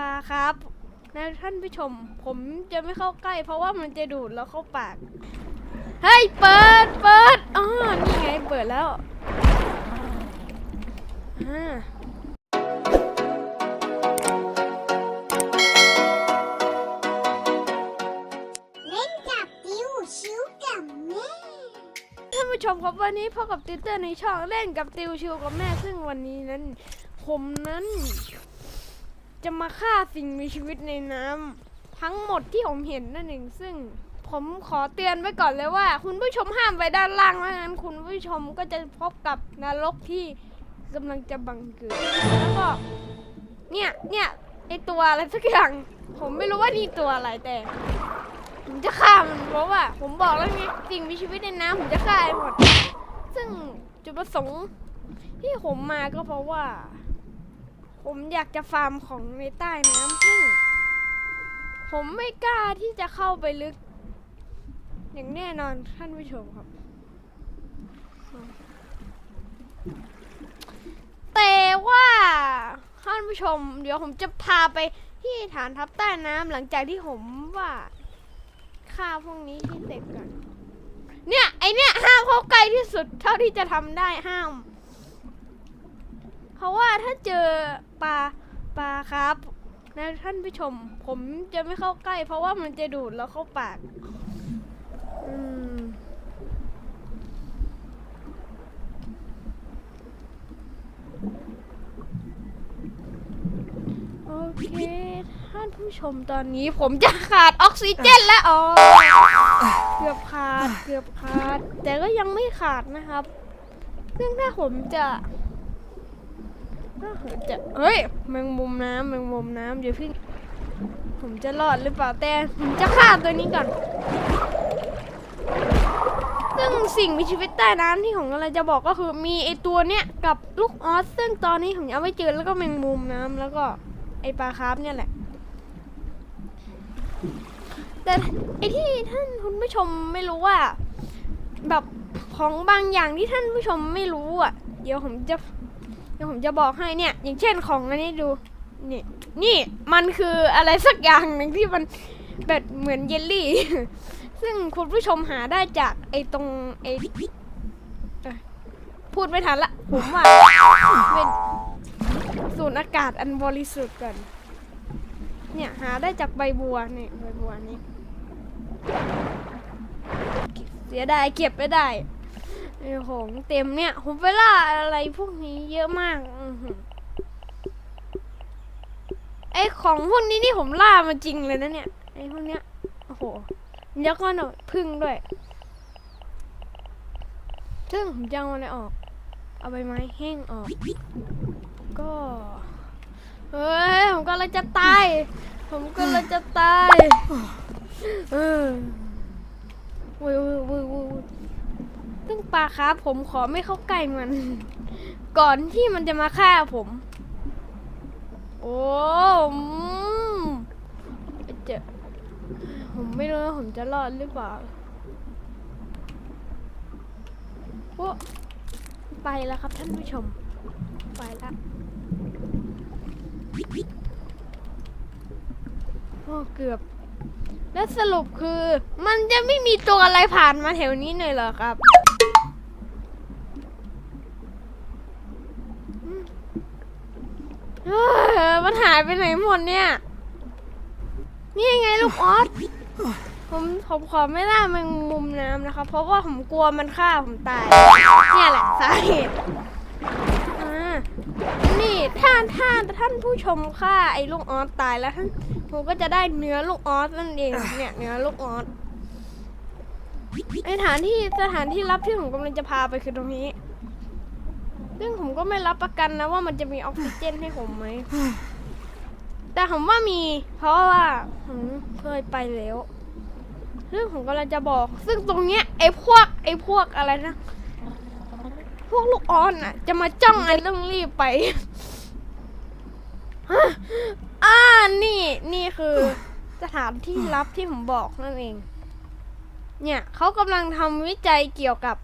ลาครับนะท่านผู้ชม ผมจะไม่เข้าใกล้ เพราะว่ามันจะดูดแล้วเข้าปาก เฮ้ย เปิด เปิดอ๋อนี่ไง เปิดแล้วอ่าเล่นกับดิวชิวกับแม่ท่านผู้ชมครับวันนี้พ่อกับติวเตอร์ในช่องเล่นกับติวชิวกับแม่ซึ่งวันนี้นั้น ผมนั้น จะมาฆ่าสิ่งมีชีวิตในน้ำทั้งหมดที่ผมเห็นนั่นเองซึ่งผมขอเตือนไว้ก่อนเลยว่า คุณผู้ชมห้ามไปด้านล่างไม่งั้นคุณผู้ชมก็จะพบกับนรกที่กำลังจะบังเกิดแล้วก็เนี่ยเนี่ยไอตัวอะไรสักอย่าง ผมไม่รู้ว่านี่ตัวอะไรแต่ผมจะฆ่ามันเพราะว่า ผมบอกแล้วไงสิ่งมีชีวิตในน้ำผมจะฆ่าให้หมด ซึ่งจุดประสงค์ที่ผมมาก็เพราะว่า ผมอยากจะฟาร์มของในใต้น้ำซึ่ง ผมไม่กล้าที่จะเข้าไปลึก อย่างแน่นอนท่านผู้ชมครับ แต่ว่าท่านผู้ชม เดี๋ยวผมจะพาไปที่ฐานทัพใต้น้ำหลังจากที่ผมว่าฆ่าพวกนี้ที่เสร็จก่อน เนี่ย ไอเนี่ยห้ามเข้าใกล้ที่สุดเท่าที่จะทำได้ห้าม เพราะว่าถ้าเจอปลาปลาครับนะท่านผู้ชม ผมจะไม่เข้าใกล้ เพราะว่ามันจะดูดแล้วเข้าปาก อืมโอเค ท่านผู้ชมตอนนี้ผมจะขาดออกซิเจนแล้วอ๋อเกือบขาดเกือบขาด แต่ก็ยังไม่ขาดนะครับ ซึ่งถ้าผมจะ จะเฮ้ยแมงมุมน้ำแมงมุมน้ำเดี๋ยวพี่งผมจะรอดหรือเปล่าแต่ผมจะฆ่าตัวนี้ก่อน ซึ่งสิ่งมีชีวิตใต้น้ำที่ผมกำลังจะบอกก็คือมีไอตัวเนี้ยกับลูกออสซึ่งตอนนี้ผมยังไม่เจอแล้วก็แมงมุมน้ำแล้วก็ไอปลาคาร์ฟเนี่ยแหละ แต่ไอที่ท่านคุณผู้ชมไม่รู้ว่า แบบของบางอย่างที่ท่านผู้ชมไม่รู้อะ เดี๋ยวผมจะ ดี๋ยวผมจะบอกให้เนี่ย อย่างเช่นของอันนี้ดู นี่นี่มันคืออะไรสักอย่างหนึ่งที่มันแบบเหมือนเยลลี่ ซึ่งคุณผู้ชมหาได้จากไอตรงไอ้พูดไม่ทันละผมว่าเป็นสูดอากาศอันบริสุทธิ์ก่อนเนี่ยหาได้จากใบบัวนี่ใบบัวนี้เสียดายเก็บไม่ได้ ไอ้ของเต็มเนี่ยผมไปล่าอะไรพวกนี้เยอะมากอื้อหือไอของพวกนี้นี่ผมล่ามาจริงเลยนะเนี่ยไอพวกเนี้ยโอ้โหแล้วก็หน่อพึ่งด้วยซึ่งผมจะเอาอะไรออก เอาใบไม้แห้งออก ก็เฮ้ยผมก็เลยจะตาย ผมก็เลยจะตายเออวุ้ยวุ้ยวุ้ยวุ้ย ซึ่งปลาครับผมขอไม่เข้าใกล้มัน ก่อนที่มันจะมาฆ่าผม โอ้เจอผมไม่รู้ว่าผมจะรอดหรือเปล่าโอ้ไปแล้วครับท่านผู้ชม ไปละโอ้เกือบ แล้วสรุปคือ มันจะไม่มีตัวอะไรผ่านมาแถวนี้เลยเหรอครับอืม เฮ้ยมันหายไปไหนหมดเนี่ย นี่ไงลูกออสผมผมขอไม่ล่าแมงมุมน้ำนะคะเพราะว่าผมกลัวมันฆ่าผมตาย เนี่ยแหละสาเหตุอ่านี่ถ้าถ้านท่านผู้ชมฆ่าไอ้ลูกออสตายแล้วท่านผมก็จะได้เนื้อลูกออสนั่นเองเนี่ยเนื้อลูกออสไอฐานที่สถานที่รับที่ผมกำลังจะพาไปคือตรงนี้ ซึ่งผมก็ไม่รับประกันนะว่ามันจะมีออกซิเจนให้ผมไหม แต่ผมว่ามี เพราะว่าผมเคยไปแล้วซึ่งผมกำลังจะบอก ซึ่งตรงเนี้ยไอ้พวกไอ้พวกอะไรนะ พวกลูกออนอะ จะมาจ้องไอ้ต้องรีบไปฮะอ่านี่นี่คือสถานที่ลับที่ผมบอกนั่นเอง เนี่ยเขากำลังทำวิจัยเกี่ยวกับ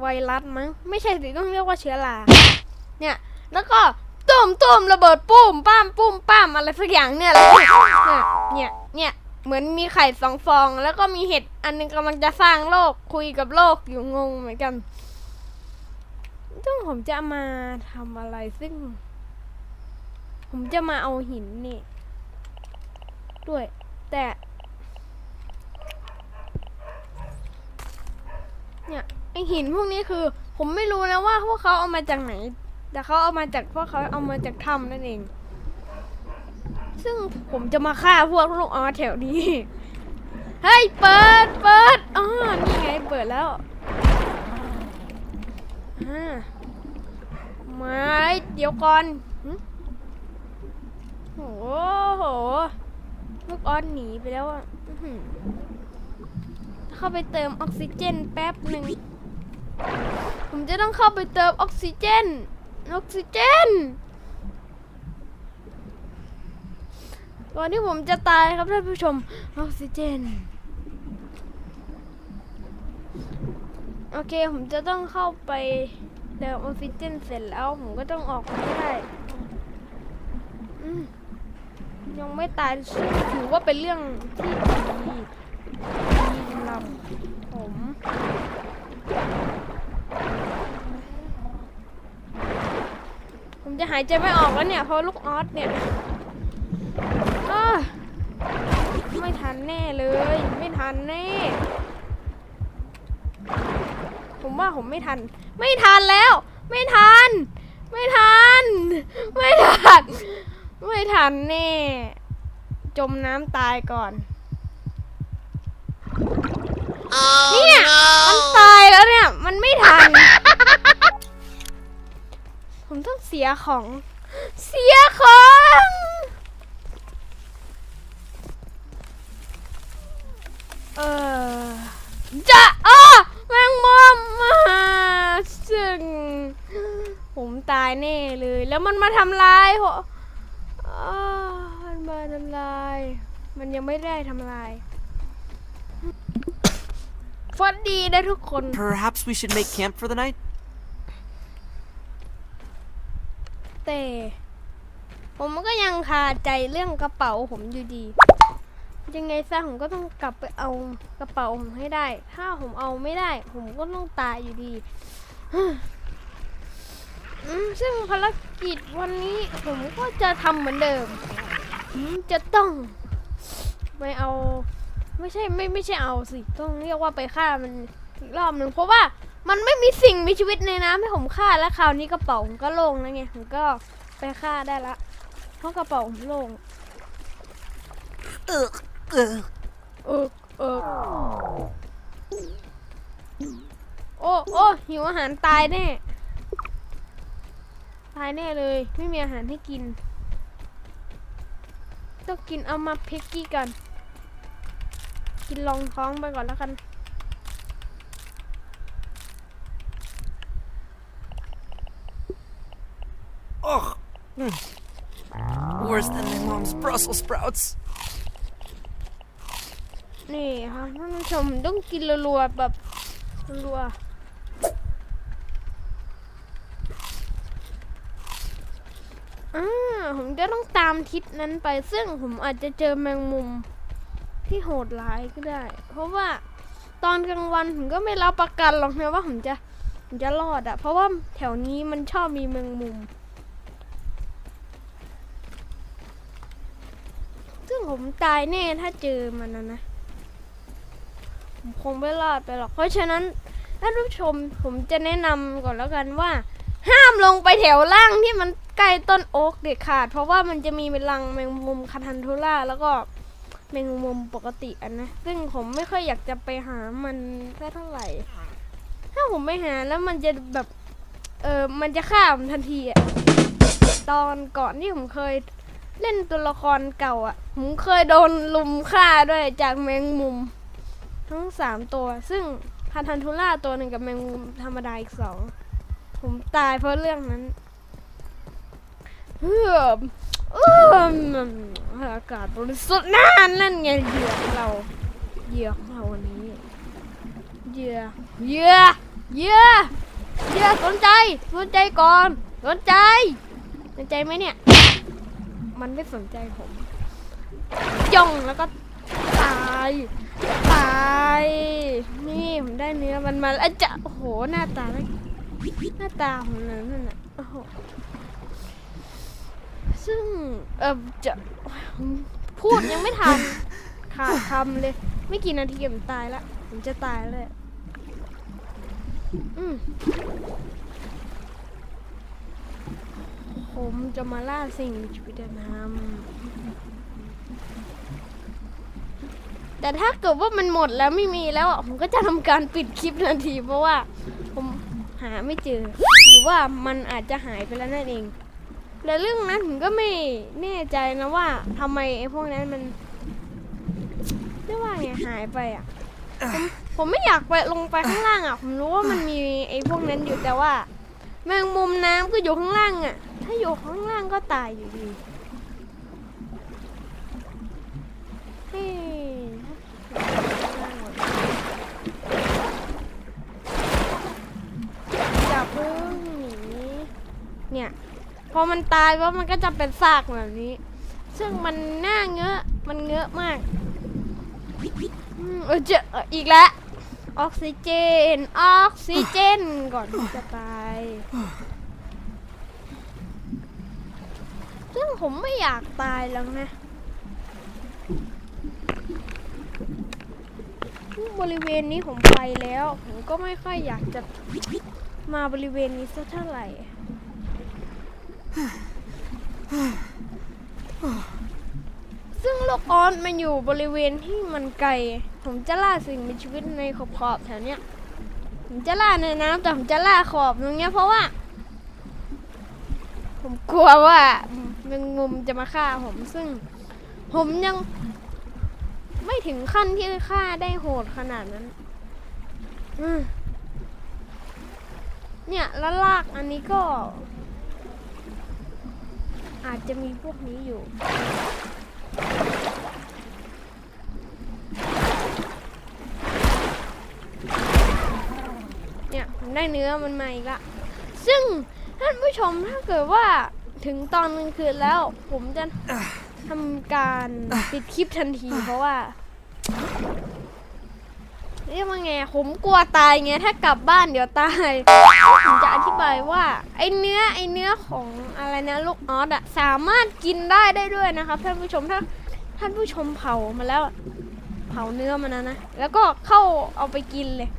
ไวรัสมั้งไม่ใช่สิต้องเรียกว่าเชื้อราเนี่ยแล้วก็ตูมตุ้มระเบิดปุ้มป้ามปุ้มป้ามอะไรสักอย่างเนี่ยและเนี่ยเนี่ยเนี่ยเหมือนมีไข่สองฟอง แล้วก็มีเห็ดอันหนึงกำลังจะสร้างโลกคุยกับโลกอยู่งงเหมือนกันซึ่งผมจะมาทำอะไรซึ่ง ผมจะมาเอาหินนี่ ด้วย แต่ เนี่ย ไอหินพวกนี้คือ ผมไม่รู้นะว่าพวกเขาเอามาจากไหน แต่เขาเอามาจากพวกเขาเอามาจากถ้ำนั่นเอง ซึ่งผมจะมาฆ่าพวกลูกออสแถวนี้เฮ้ยเปิดเปิดอ๋อนี่ไงเปิดแล้วอ่าไม่เดี๋ยวก่อนโอ้โหลูกออสหนีไปแล้วอะเข้าไปเติมออกซิเจนแป๊บหนึ่ง ผมจะต้องเข้าไปเติมออกซิเจน ออกซิเจน ก่อนที่ผมจะตายครับท่านผู้ชม ออกซิเจน โอเคผมจะต้องเข้าไปเติมออกซิเจนเสร็จแล้ว ผมก็ต้องออกไมาให้ได้ยังไม่ตายถือว่าเป็นเรื่องที่ดีดีสำหรับผม ผม จะหายใจไม่ออกแล้วเนี่ยเพราะลูกออสเนี่ยเอ้อไม่ทันแน่เลย ไม่ทันแน่ ผมว่าผมไม่ทัน ไม่ทันแล้ว ไม่ทัน ไม่ทัน ไม่ทัน ไม่ทันแน่ จมน้ำตายก่อนเนี่ยมันตายแล้วเนี่ย มันไม่ทัน ผมต้องเสียของ เสียของ เออจะอ้อแมงมุมมาซึ่ง ผมตายแน่เลย แล้วมันมาทำลายหัวมันมาทำลาย มันยังไม่ได้ทำลายฟัดดีนะทุกคน Perhaps we should make camp for the night? แต่ ผมก็ยังคาใจเรื่องกระเป๋าผมอยู่ดี ยังไงซะผมก็ต้องกลับไปเอากระเป๋าผมให้ได้ ถ้าผมเอาไม่ได้ ผมก็ต้องตายอยู่ดีซึ่งภารกิจวันนี้ผมก็จะทำเหมือนเดิมผมจะต้องไปเอา ไม่ใช่ไม่ไม่ใช่เอาสิ ต้องเรียกว่าไปฆ่ามันอีกรอบหนึ่งเพราะว่า มันไม่มีสิ่งมีชีวิตในน้ำให้ผมฆ่าแล้วคราวนี้กระเป๋าผมก็โล่งแล้วไงผมก็ไปฆ่าได้ละเพราะกระเป๋าผมโล่ง Ugh, ugh. เออเออโอ้โอ้หิวอาหารตายแน่ตายแน่เลย ไม่มีอาหารให้กิน ต้องกินเอามาเพกกี้กัน กินรองท้องไปก่อนแล้วกัน Brussels sprouts. นี่ค่ะท่านผู้ชมต้องกินรัวๆแบบรัวอ่าผมจะต้องตามทิศนั้นไป ซึ่งผมอาจจะเจอแมงมุมที่โหดร้ายก็ได้ เพราะว่าตอนกลางวันผมก็ไม่รับประกันหรอกนะว่าผมจะผมจะรอดอะเพราะว่าแถวนี้มันชอบมีแมงมุม ซึ่ง ผมตายแน่ถ้าเจอมันนะนะ ผมคงไม่รอดไปหรอก เพราะฉะนั้นท่านผู้ชมผมจะแนะนำก่อนแล้วกันว่า ห้ามลงไปแถวล่างที่มันใกล้ต้นโอ๊กเด็ดขาด เพราะว่ามันจะมีเป็นรังแมงมุมคาทันทูล่าแล้วก็แมงมุมปกติอันนะ ซึ่งผมไม่ค่อยอยากจะไปหามันสักเท่าไหร่ ถ้าผมไปหาแล้วมันจะแบบ เออมันจะฆ่าผมทันทีอะตอนก่อนที่ผมเคย เล่นตัวละครเก่าอะผมเคยโดนลุมฆ่าด้วยจากแมงมุม ทั้งสามตัว ซึ่งพาทันทูล่าตัวหนึ่งกับแมงมุมธรรมดาอีกสอง ผมตายเพราะเรื่องนั้นเฮือมเอื้ออากาศบริสุทธิ์นั่นนั่นไงเหยื่อของเราเหยื่อของเราวันนี้เหยื่อเหยื่อเหยื่อเหยื่อสนใจ สนใจก่อน สนใจ สนใจไหมเนี่ย มันไม่สนใจผมจ้องแล้วก็ตายตายนี่ผมได้เนื้อมันมาแล้วจะโอ้โหหน้าตาหน้าตาของนั้นนั่นน่ะโอ้โหซึ่งเออจะพูดยังไม่ทันขาดคำเลย ไม่กี่นาทีผมตายละผมจะตายแล้วอืม ผมจะมาล่าสิ่งมีชีวิตน้ำแต่ถ้าเกิดว่ามันหมดแล้วไม่มีแล้วผมก็จะทำการปิดคลิปทันที เพราะว่าผมหาไม่เจอ หรือว่ามันอาจจะหายไปแล้วนั่นเองแต่เรื่องนั้นผมก็ไม่แน่ใจนะว่าทำไมไอ้พวกนั้นมันเรียกว่าไงหายไปอะผมผมไม่อยากไปลงไปข้างล่างอะ ผมรู้ว่ามันมีไอ้พวกนั้นอยู่แต่ว่า แมงมุมน้ำก็อยู่ข้างล่างอะ ถ้าอยู่ข้างล่างก็ตายอยู่ดีเฮ้ยอย่าเพิ่งหนีเนี่ย พอมันตายว่ามันก็จะเป็นซากแบบนี้ ซึ่งมันน่าเงอะ มันเงอะมากอืมเออเจออีกแล้ว ออกซิเจน ออกซิเจน ก่อนจะตาย ซึ่ง ผมไม่อยากตายแล้วนะ บริเวณนี้ผมไปแล้ว ผมก็ไม่ค่อยอยากจะมาบริเวณนี้สักเท่าไหร่ซึ่งโลกออนมันอยู่บริเวณที่มันไกล ผมจะล่าสิ่งมีชีวิตในขอบขอบๆแถวเนี้ย ผมจะล่าในน้ำแต่ผมจะล่าขอบตรงเนี้ยเพราะว่า ผมกลัวว่า แมงมุมจะมาฆ่าผมซึ่ง ผมยัง ไม่ถึงขั้นที่ฆ่าได้โหดขนาดนั้นเนี่ยแล้วลากอันนี้ก็ อาจจะมีพวกนี้อยู่เนี่ยผมได้เนื้อมันมาอีกละ ซึ่งท่านผู้ชมถ้าเกิดว่า ถึงตอนกลางคืนแล้ว ผมจะทำการปิดคลิปทันทีเพราะว่าเรียกว่าไงผมกลัวตายไงถ้ากลับบ้านเดี๋ยวตายผมจะอธิบายว่าไอเนื้อไอเนื้อของอะไรนะลูกออสอะสามารถกินได้ได้ด้วยนะครับท่านผู้ชมถ้าท่านผู้ชมเผามาแล้ว เผาเนื้อมันนะนะแล้วก็เข้าเอาไปกินเลย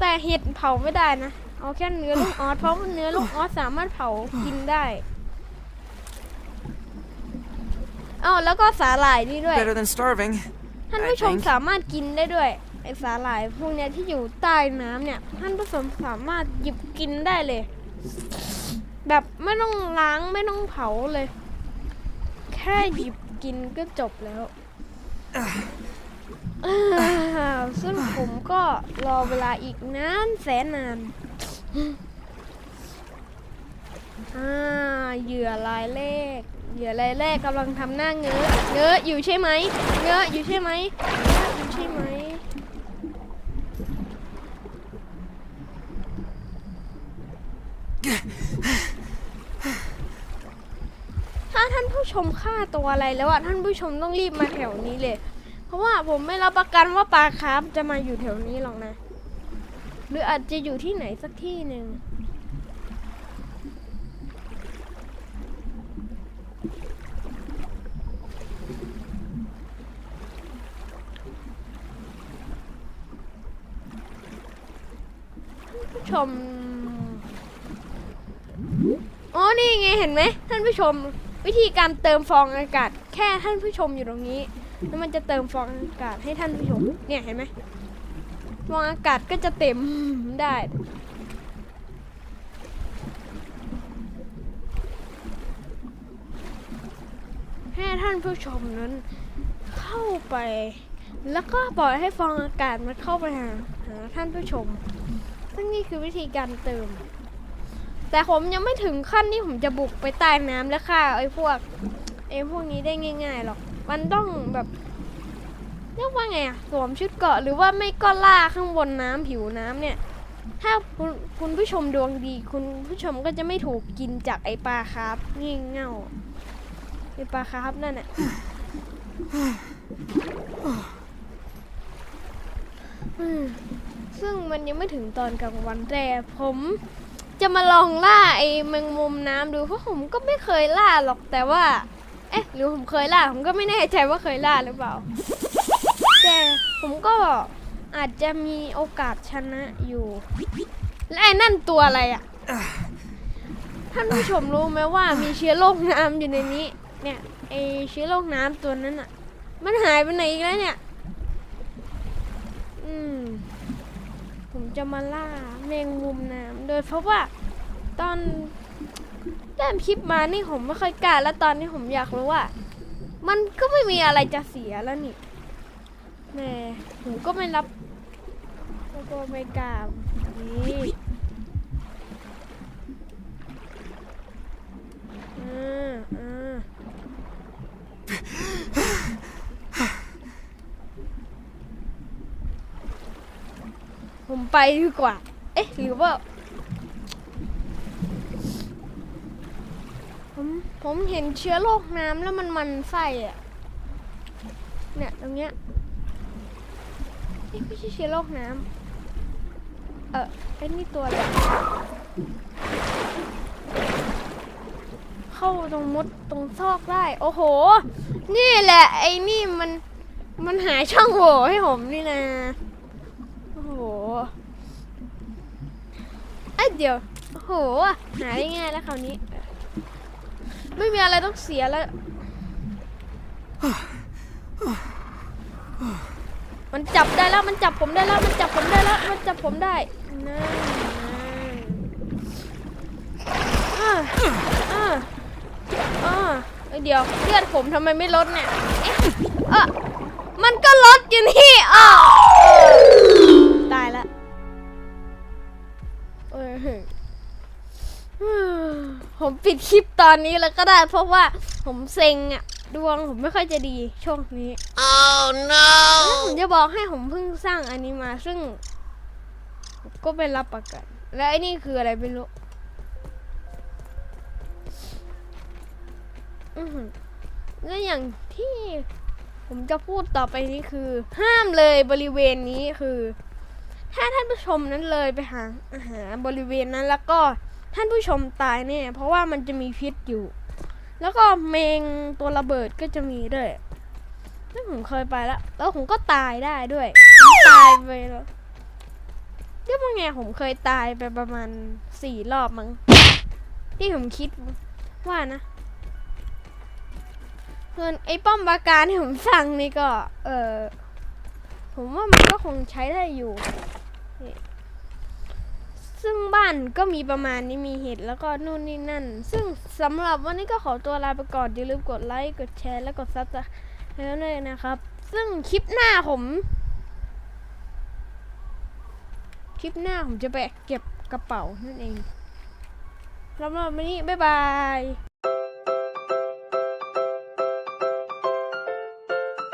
แต่เห็ดเผาไม่ได้นะ เอาแค่เนื้อลูกออสเพราะว่าเนื้อลูกออสสามารถเผากินได้อ้าวแล้วก็สาหร่ายนี่ด้วย Better than starving. ท่าน I ผู้ชม think. สามารถกินได้ด้วยไอสาหร่ายพวกเนี้ยที่อยู่ใต้น้ำเนี่ยท่านผู้ชมสามารถหยิบกินได้เลย แบบไม่ต้องล้างไม่ต้องเผาเลย แค่หยิบกินก็จบแล้วอ่าซึ่งผมก็รอเวลาอีกนานแสนนาน อ่าเหยื่อลายเลขเหยื่อลายเลขกำลังทำหน้าเงอเงอะออยู่ใช่ไหมเงอะออยู่ใช่ไหมเงออยู่ใช่ไหมถ้าท่านผู้ชมฆ่าตัวอะไรแล้วอะท่านผู้ชมต้องรีบมาแถวนี้เลย เพราะว่าผมไม่รับประกันว่าปลาคาร์ฟจะมาอยู่แถวนี้หรอกนะ หรืออาจจะอยู่ที่ไหนสักที่หนึ่งผู้ชมอ๋อนี่ไงเห็นไหมท่านผู้ชม วิธีการเติมฟองอากาศ แค่ท่านผู้ชมอยู่ตรงนี้ แล้วมันจะเติมฟองอากาศให้ท่านผู้ชม เนี่ยเห็นไหม ฟองอากาศก็จะเต็มได้ ให้ท่านผู้ชมนั้นเข้าไป แล้วก็ปล่อยให้ฟองอากาศมันเข้าไปหาหาท่านผู้ชม ซึ่งนี่คือวิธีการเติม แต่ผมยังไม่ถึงขั้นที่ผมจะบุกไปใต้น้ำแล้วฆ่าไอ้พวกไอ้พวกนี้ได้ง่ายๆหรอก มันต้องแบบ เรียกว่าไงอะสวมชุดเกาะหรือว่าไม่ก็ล่าข้างบนน้ำผิวน้ำเนี่ย ถ้าคุณคุณผู้ชมดวงดี คุณผู้ชมก็จะไม่ถูกกินจากไอปลาคร์ฟงี่เง่าไอปลาคร์ฟนั่นน่ะซึ่งมันยังไม่ถึงตอนกลางวันแต่ผมจะมาลองล่าไอแมงมุมน้ำดูเพราะผมก็ไม่เคยล่าหรอกแต่ว่า เอ๊ะ หรือผมเคยล่าผมก็ไม่แน่ใจว่าเคยล่าหรือเปล่า ผมก็อาจจะมีโอกาสชนะอยู่ และไอ้นั่นตัวอะไรอะ่ะ ท่านผู้ชมรู้ไหมว่ามีเชื้อโรคน้ำอยู่ในนี้ เนี่ยไอเชื้อโรคน้ำตัวนั้นอะ่ะ มันหายไปไหนอีกแล้วเนี่ย อืม ผมจะมาล่าแมงมุมน้ำโดยเพราะว่าตอนเริ่มคลิปมานี่ผมไม่ค่อยกล้าแล้วตอนนี้ผมอยากรู้ว่า มันก็ไม่มีอะไรจะเสียแล้วนี่ แม่ผมก็ไม่รับแล้วก็ไม่กล้านี่อ่าอ่าผมไปดีกว่า เอ๊ะ หรือว่า ผม ผมเห็นเชื้อโรคน้ำแล้วมันมันไส้อะเนี่ย ตรงเนี้ย นี่ไม่ใช่เชื้อโรคน้ำเออไอ้นี่ตัวอะไรเข้าตรงมุดตรงซอกได้ โอ้โห นี่แหละ ไอ้นี่มันมันหาช่องโหว่ให้ผมนี่นะโอ้โหเอ้ยเดี๋ยวโอ้โหหาได้ง่ายแล้วคราวนี้ ไม่มีอะไรต้องเสียแล้ว มันจับได้แล้วมันจับผมได้แล้วมันจับผมได้แล้วมันจับผมได้นั่นนั่นอ่าอ่าอ่าเอ้ยเดี๋ยวเลือดผมทำไมไม่ลดเนี่ยเอ๊ะมันก็ลดอยู่นี่อ้าวตายละเออผมปิดคลิปตอนนี้แล้วก็ได้เพราะว่าผมเซ็งอะ ดวงผมไม่ค่อยจะดีช่วงนี้ Oh no! แล้วผมจะบอกให้ผมเพิ่งสร้างอันนี้มา ซึ่งผมก็ไม่รับประกัน และไอ้นี่คืออะไรไม่รู้อือหือและอย่างที่ผมจะพูดต่อไปนี้คือ ห้ามเลยบริเวณนี้คือ ถ้าท่านผู้ชมนั้นเลยไปหาอาหารบริเวณนั้นแล้วก็ท่านผู้ชมตายแน่เพราะว่ามันจะมีพิษอยู่ แล้วก็เมงตัวระเบิดก็จะมีด้วยซึ่งผมเคยไปแล้ว แล้วผมก็ตายได้ด้วย ตายไปแล้วเรียกว่าไงผมเคยตายไปประมาณสี่รอบมั้ง ที่ผมคิดว่านะส่วนไอ้ป้อมปราการที่ผมสั่งนี่ก็ เออผมว่ามันก็คงใช้ได้อยู่ ซึ่งบ้านก็มีประมาณนี้มีเห็ดแล้วก็นู่นนี่นั่น ซึ่งสำหรับวันนี้ก็ขอตัวลาไปก่อนอย่าลืมกดไลค์กดแชร์และกดซับสไครต์เลยนะครับ ซึ่งคลิปหน้าผมคลิปหน้าผมจะไปเก็บกระเป๋านั่นเองสำหรับวันนี้บ๊ายบาย